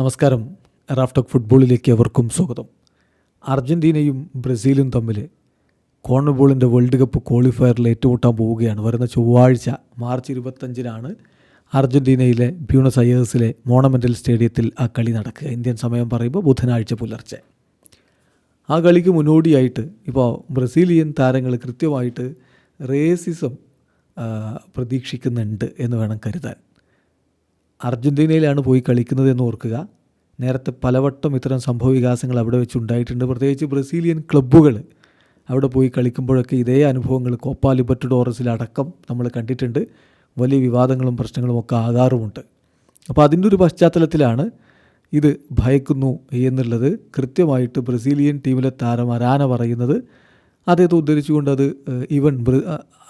നമസ്കാരം. റാഫ്റ്റോക്ക് ഫുട്ബോളിലേക്ക് അവർക്കും സ്വാഗതം. അർജന്റീനയും ബ്രസീലും തമ്മിൽ കോൺബോളിന്റെ വേൾഡ് കപ്പ് ക്വാളിഫയറിൽ ഏറ്റുമുട്ടാൻ പോവുകയാണ്. വരുന്ന ചൊവ്വാഴ്ച മാർച്ച് ഇരുപത്തഞ്ചിനാണ് അർജന്റീനയിലെ ബ്യൂണസ് അയേഴ്സിലെ മോണമെന്റൽ സ്റ്റേഡിയത്തിൽ ആ കളി നടക്കുക. ഇന്ത്യൻ സമയം പറയുമ്പോൾ ബുധനാഴ്ച പുലർച്ചെ. ആ കളിക്ക് മുന്നോടിയായിട്ട് ഇപ്പോൾ ബ്രസീലിയൻ താരങ്ങൾ കൃത്യമായിട്ട് റേസിസം പ്രതീക്ഷിക്കുന്നുണ്ട് എന്ന് വേണം കരുതാൻ. അർജന്റീനയിലാണ് പോയി കളിക്കുന്നത് എന്ന് ഓർക്കുക. നേരത്തെ പലവട്ടം ഇത്തരം സംഭവ വികാസങ്ങൾ അവിടെ വെച്ച് ഉണ്ടായിട്ടുണ്ട്. പ്രത്യേകിച്ച് ബ്രസീലിയൻ ക്ലബ്ബുകൾ അവിടെ പോയി കളിക്കുമ്പോഴൊക്കെ ഇതേ അനുഭവങ്ങൾ കോപ്പ ലിബർട്ടഡോറസിലടക്കം നമ്മൾ കണ്ടിട്ടുണ്ട്. വലിയ വിവാദങ്ങളും പ്രശ്നങ്ങളും ഒക്കെ ആകാറുമുണ്ട്. അപ്പോൾ അതിന്റെ ഒരു പശ്ചാത്തലത്തിലാണ് ഇത് ഭയക്കുന്നു എന്നുള്ളത് കൃത്യമായിട്ട് ബ്രസീലിയൻ ടീമിലെ താരം അരാന പറയുന്നത്. അദ്ദേഹത്തെ ഉദ്ധരിച്ചുകൊണ്ട് അത് ഈവൻ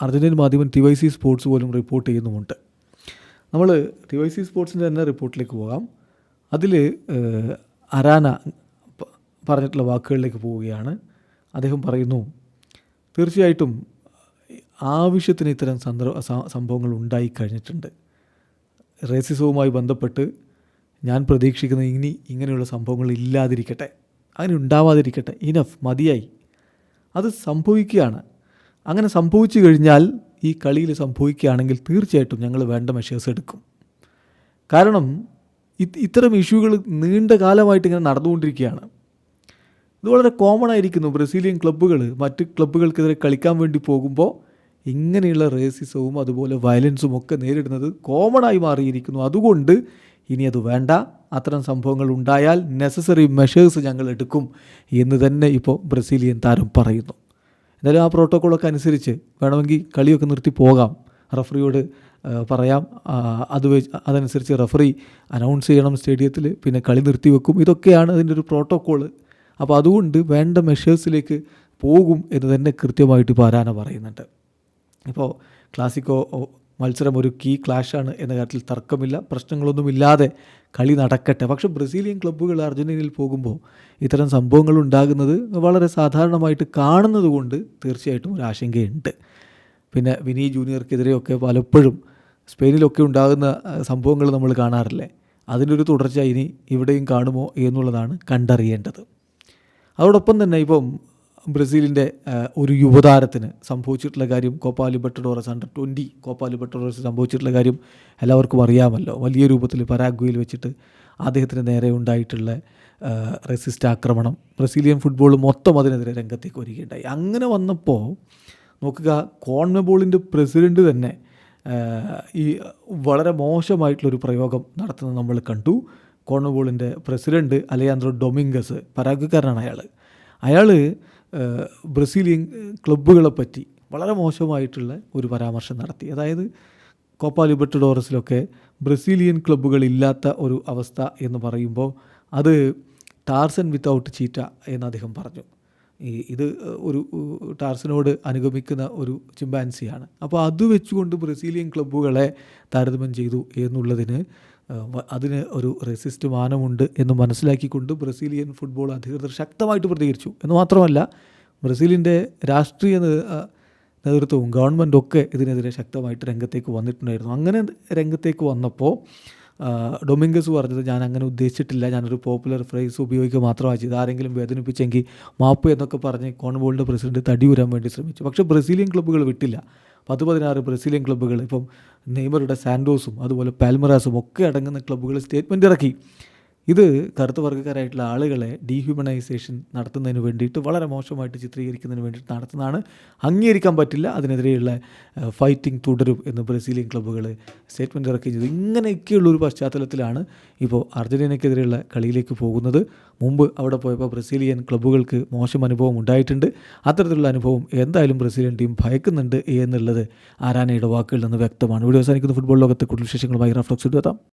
അർജന്റീൻ മാധ്യമം ടി വൈ സി സ്പോർട്സ് പോലും റിപ്പോർട്ട് ചെയ്യുന്നുമുണ്ട്. നമ്മൾ ടി വൈ സി സ്പോർട്സിന്റെ തന്നെ റിപ്പോർട്ടിലേക്ക് പോകാം. അതിൽ അരാന പറഞ്ഞിട്ടുള്ള വാക്കുകളിലേക്ക് പോവുകയാണ്. അദ്ദേഹം പറയുന്നു തീർച്ചയായിട്ടും ആവശ്യത്തിന് ഇത്തരം സന്ദർഭ സംഭവങ്ങൾ ഉണ്ടായി കഴിഞ്ഞിട്ടുണ്ട്. റേസിസവുമായി ബന്ധപ്പെട്ട് ഞാൻ പ്രതീക്ഷിക്കുന്ന ഇനി ഇങ്ങനെയുള്ള സംഭവങ്ങൾ ഇല്ലാതിരിക്കട്ടെ. അങ്ങനെ ഉണ്ടാവാതിരിക്കട്ടെ. ഇനഫ്. മതിയായി. അത് സംഭവിക്കുകയാണ്. അങ്ങനെ സംഭവിച്ചു കഴിഞ്ഞാൽ ഈ കളിയിൽ സംഭവിക്കുകയാണെങ്കിൽ തീർച്ചയായിട്ടും ഞങ്ങൾ വേണ്ട മെഷേഴ്സ് എടുക്കും. കാരണം ഇത്തരം ഇഷ്യൂകൾ നീണ്ട കാലമായിട്ട് ഇങ്ങനെ നടന്നുകൊണ്ടിരിക്കുകയാണ്. ഇത് വളരെ കോമൺ ആയിരിക്കുന്നു. ബ്രസീലിയൻ ക്ലബ്ബുകൾ മറ്റ് ക്ലബ്ബുകൾക്കെതിരെ കളിക്കാൻ വേണ്ടി പോകുമ്പോൾ ഇങ്ങനെയുള്ള റേസിസവും അതുപോലെ വയലൻസും ഒക്കെ നേരിടുന്നത് കോമൺ ആയി മാറിയിരിക്കുന്നു. അതുകൊണ്ട് ഇനി അത് വേണ്ട. അത്തരം സംഭവങ്ങൾ ഉണ്ടായാൽ നെസസറി മെഷേഴ്സ് ഞങ്ങൾ എടുക്കും എന്ന് തന്നെ ഇപ്പോൾ ബ്രസീലിയൻ താരം പറയുന്നു. എന്തായാലും ആ പ്രോട്ടോക്കോളൊക്കെ അനുസരിച്ച് വേണമെങ്കിൽ കളിയൊക്കെ നിർത്തി പോകാം. റഫറിയോട് പറയാം. അത് അതനുസരിച്ച് റഫറി അനൗൺസ് ചെയ്യണം സ്റ്റേഡിയത്തിൽ പിന്നെ കളി നിർത്തി വെക്കും. ഇതൊക്കെയാണ് അതിന്റെ ഒരു പ്രോട്ടോക്കോൾ അപ്പോൾ അതുകൊണ്ട് വേണ്ട മെഷേഴ്സിലേക്ക് പോകും എന്ന് തന്നെ കൃത്യമായിട്ട് ആരാന പറയുന്നുണ്ട്. ഇപ്പോൾ ക്ലാസിക്കോ മത്സരം ഒരു കീ ക്ലാഷാണ് എന്ന കാര്യത്തിൽ തർക്കമില്ല. പ്രശ്നങ്ങളൊന്നുമില്ലാതെ കളി നടക്കട്ടെ. പക്ഷേ ബ്രസീലിയൻ ക്ലബ്ബുകൾ അർജന്റീനയിൽ പോകുമ്പോൾ ഇത്തരം സംഭവങ്ങൾ ഉണ്ടാകുന്നത് വളരെ സാധാരണമായിട്ട് കാണുന്നത് കൊണ്ട് തീർച്ചയായിട്ടും ഒരു ആശങ്കയുണ്ട്. പിന്നെ വിനി ജൂനിയർക്കെതിരെയൊക്കെ പലപ്പോഴും സ്പെയിനിലൊക്കെ ഉണ്ടാകുന്ന സംഭവങ്ങൾ നമ്മൾ കാണാറില്ലേ? അതിന്റെ ഒരു തുടർച്ച ഇനി ഇവിടെയും കാണുമോ എന്നുള്ളതാണ് കണ്ടറിയേണ്ടത്. അതോടൊപ്പം തന്നെ ഇപ്പം ബ്രസീലിന്റെ ഒരു യുവതാരത്തിന് സംഭവിച്ചിട്ടുള്ള കാര്യം Copa Libertadores under twenty Copa Libertadores സംഭവിച്ചിട്ടുള്ള കാര്യം എല്ലാവർക്കും അറിയാമല്ലോ. വലിയ രൂപത്തിൽ പരാഗ്വയിൽ വെച്ചിട്ട് അദ്ദേഹത്തിന് നേരെ ഉണ്ടായിട്ടുള്ള റെസിസ്റ്റ് ആക്രമണം. ബ്രസീലിയൻ ഫുട്ബോൾ മൊത്തം അതിനെതിരെ രംഗത്തേക്ക് വരികയുണ്ടായി. അങ്ങനെ വന്നപ്പോൾ നോക്കുക കോൺമബോളിന്റെ പ്രസിഡന്റ് തന്നെ ഈ വളരെ മോശമായിട്ടുള്ളൊരു പ്രയോഗം നടത്തുന്നത് നമ്മൾ കണ്ടു. കോൺമബോളിന്റെ പ്രസിഡന്റ് അലയാന്ത്രോ ഡൊമിംഗസ് പരാഗ്വക്കാരനാണ് അയാൾ അയാൾ ബ്രസീലിയൻ ക്ലബ്ബുകളെ പറ്റി വളരെ മോശമായിട്ടുള്ള ഒരു പരാമർശം നടത്തി. അതായത് കോപ്പ ലിബർട്ടഡോറസിലൊക്കെ ബ്രസീലിയൻ ക്ലബ്ബുകളില്ലാത്ത ഒരു അവസ്ഥ എന്ന് പറയുമ്പോൾ അത് ടാർസൻ വിത്തൗട്ട് ചീറ്റ എന്ന് അദ്ദേഹം പറഞ്ഞു. ഈ ഇത് ഒരു ടാർസിനോട് അനുഗമിക്കുന്ന ഒരു ചിമ്പാൻസിയാണ്. അപ്പോൾ അത് വെച്ചുകൊണ്ട് ബ്രസീലിയൻ ക്ലബ്ബുകളെ താരതമ്യം ചെയ്തു എന്നുള്ളതിന് അതിന് ഒരു റെസിസ്റ്റ് മാനമുണ്ട് എന്ന് മനസ്സിലാക്കിക്കൊണ്ട് ബ്രസീലിയൻ ഫുട്ബോൾ അധികൃതർ ശക്തമായിട്ട് പ്രതികരിച്ചു. എന്ന് മാത്രമല്ല ബ്രസീലിന്റെ രാഷ്ട്രീയ നേതൃത്വവും ഗവൺമെന്റും ഒക്കെ ഇതിനെതിരെ ശക്തമായിട്ട് രംഗത്തേക്ക് വന്നിട്ടുണ്ടായിരുന്നു. അങ്ങനെ രംഗത്തേക്ക് വന്നപ്പോൾ ഡൊമിങ്കസ് പറഞ്ഞത് ഞാൻ അങ്ങനെ ഉദ്ദേശിച്ചിട്ടില്ല. ഞാനൊരു പോപ്പുലർ ഫ്രേസ് ഉപയോഗിക്കുക മാത്രമായി ചെയ്ത് ആരെങ്കിലും വേദനിപ്പിച്ചെങ്കിൽ മാപ്പ് എന്നൊക്കെ പറഞ്ഞ് കോൺബോളിന്റെ പ്രസിഡന്റ് തടിയൂരാൻ വേണ്ടി ശ്രമിച്ചു. പക്ഷേ ബ്രസീലിയൻ ക്ലബ്ബുകൾ വിട്ടില്ല. പത്ത് പതിനാറ് ബ്രസീലിയൻ ക്ലബ്ബുകൾ ഇപ്പം നെയ്മറുടെ സാൻഡോസും അതുപോലെ പാൽമറാസും ഒക്കെ അടങ്ങുന്ന ക്ലബ്ബുകൾ സ്റ്റേറ്റ്മെന്റ് ഇറക്കി. ഇത് കറുത്ത വർഗക്കാരായിട്ടുള്ള ആളുകളെ ഡീഹ്യൂമനൈസേഷൻ നടത്തുന്നതിന് വേണ്ടിയിട്ട് വളരെ മോശമായിട്ട് ചിത്രീകരിക്കുന്നതിന് വേണ്ടിയിട്ട് നടത്തുന്നതാണ്. അംഗീകരിക്കാൻ പറ്റില്ല. അതിനെതിരെയുള്ള ഫൈറ്റിംഗ് തുടരും എന്ന് ബ്രസീലിയൻ ക്ലബ്ബുകൾ സ്റ്റേറ്റ്മെന്റ് ഇറക്കുകയും ചെയ്തു. ഇങ്ങനെയൊക്കെയുള്ള ഒരു പശ്ചാത്തലത്തിലാണ് ഇപ്പോൾ അർജന്റീനയ്ക്കെതിരെയുള്ള കളിയിലേക്ക് പോകുന്നത്. മുമ്പ് അവിടെ പോയപ്പോൾ ബ്രസീലിയൻ ക്ലബ്ബുകൾക്ക് മോശം അനുഭവം ഉണ്ടായിട്ടുണ്ട്. അത്തരത്തിലുള്ള അനുഭവം എന്തായാലും ബ്രസീലിയൻ ടീം ഭയക്കുന്നുണ്ട് എന്നുള്ളത് ആരാനയുടെ വാക്കുകളിൽ നിന്ന് വ്യക്തമാണ്. ഇവിടെ അവസാനിക്കുന്ന. ഫുട്ബോൾ ലോകത്തെ കൂടുതൽ വിശേഷങ്ങളുമായി റഫ്ലക്സ് എത്താം.